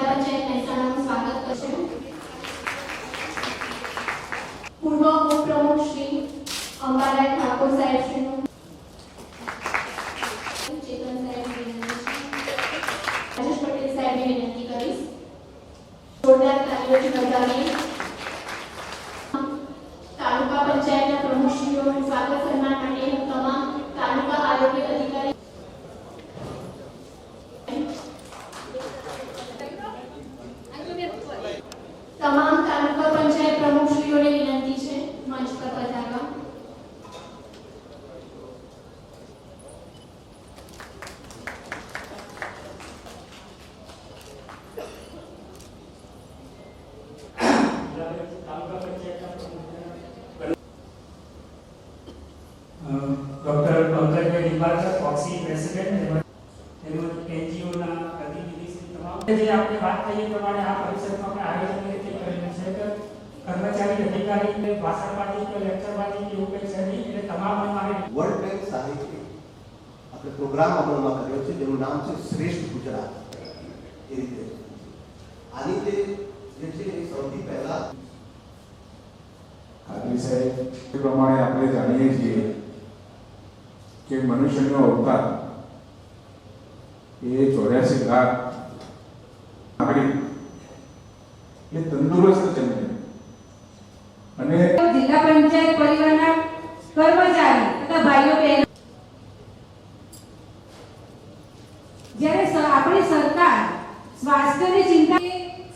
જિલ્લા પંચાયત મહેસાણાનું સ્વાગત કરશે. પૂર્વ ઉપપ્રમુખ શ્રી અંબાલાલ ઠાકોર સાહેબશ્રીનું ચેતન સાહેબની વિનંતી છે રાજેશ પટેલ સાહેબને વિનંતી કરીશ જોરદાર તાલીઓથી વધાવીએ તાલુકા પંચાયતના પ્રમુખશ્રીઓનું સ્વાગત સન્માન માટે હું તમામ તાલુકા આરોગ્ય અધિકારી તમામ તાલુકા પંચાયત પ્રમુખશ્રીઓને વિનંતી છે મંચ પર પધારવા ડોક્ટર પંકજભાઈ નિંબાળકર પોક્સી પ્રેસિડેન્ટ તેમજ એનજીઓના પ્રતિનિધિ શ્રી તમામ. જે આપણે વાત કરીએ પ્રમાણે આ પરિષદમાં આપણે આયોજન રીતે કરેલું છે કે કર્મચારી અધિકારી કે ભાષણવાદી કે લેક્ચરવાદી કે એવું કંઈ છે નહીં એટલે તમામ અમારે વર્લ્ડ બેંક સાહિત્ય આપણે પ્રોગ્રામ અમલમાં કર્યો છે જેનું નામ છે શ્રેષ્ઠ ગુજરાત. એ રીતે. આની તે જે છે એ સૌથી પહેલા ખાતરી સાહેબ એ પ્રમાણે આપણે જાણીએ છીએ કે મનુષ્યનો અવતાર એ ચોર્યાસી લાખ એ તંદુરસ્ત જન્મે અને જિલ્લા પંચાયત પરિવારના કર્મચારી તથા ભાઈઓ બહેનો જ્યારે આપણી સરકાર સ્વાસ્થ્યની ચિંતા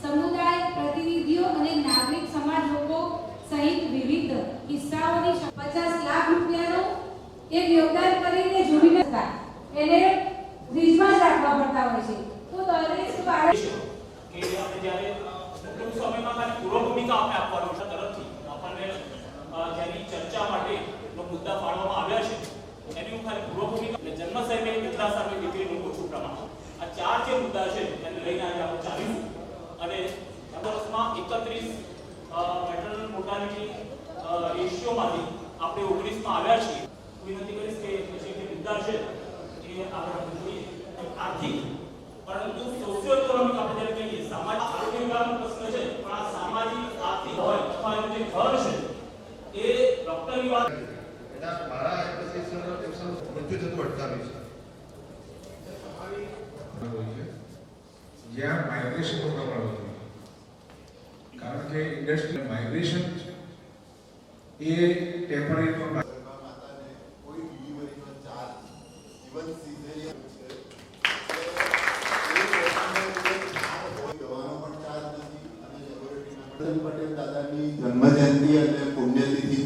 સમુદાય, પ્રતિનિધિઓ અને નાગરિક સમાજ લોકો સહિત વિવિધ એક યોગદાન કરીને જોડીને હતા એને રીજમાં જ રાખવા પડતા હોય છે. તો દરેક બાળક કે આપણે જ્યારે ટૂંક સમયમાં ખાલી પૂર્વ ભૂમિકા આપણે આપવાનો છે તરફથી. આપણને જેની ચર્ચા માટે નો મુદ્દા પાડવામાં આવ્યા છે, એની હું ખાલી પૂર્વ ભૂમિકા એટલે જન્મ સામે કેટલા સામે દીકરીનું ઓછું પ્રમાણ. આ ચાર જે મુદ્દા છે, એને લઈને આજે આપણે ચાલીશું. અને વર્ષમાં એકત્રીસ મેટરનલ મોર્ટાલિટી રેશિયોમાંથી આપણે ઓગણીસમાં આવ્યા છીએ. વિનંતી કરીશ કે પછી જે મુદ્દા છે એ આગળ આપણે જોઈએ આર્થિક પરંતુ સોશિયો ઇકોનોમિક આપણે જ્યારે કહીએ સામાજિક આરોગ્ય વિભાગનો પ્રશ્ન છે પણ આ સામાજિક આર્થિક હોય અથવા એનું જે ઘર છે એ ડોક્ટરની વાત એના મારા એપ્લિકેશન મૃત્યુ થતું અટકાવી છે જ્યાં માઇગ્રેશનનું પ્રમાણ કારણ કે ઇન્ડસ્ટ્રી માઇગ્રેશન એ ટેમ્પરરી पाटील दादांनी जन्मजयंती आणि पुण्यतिथी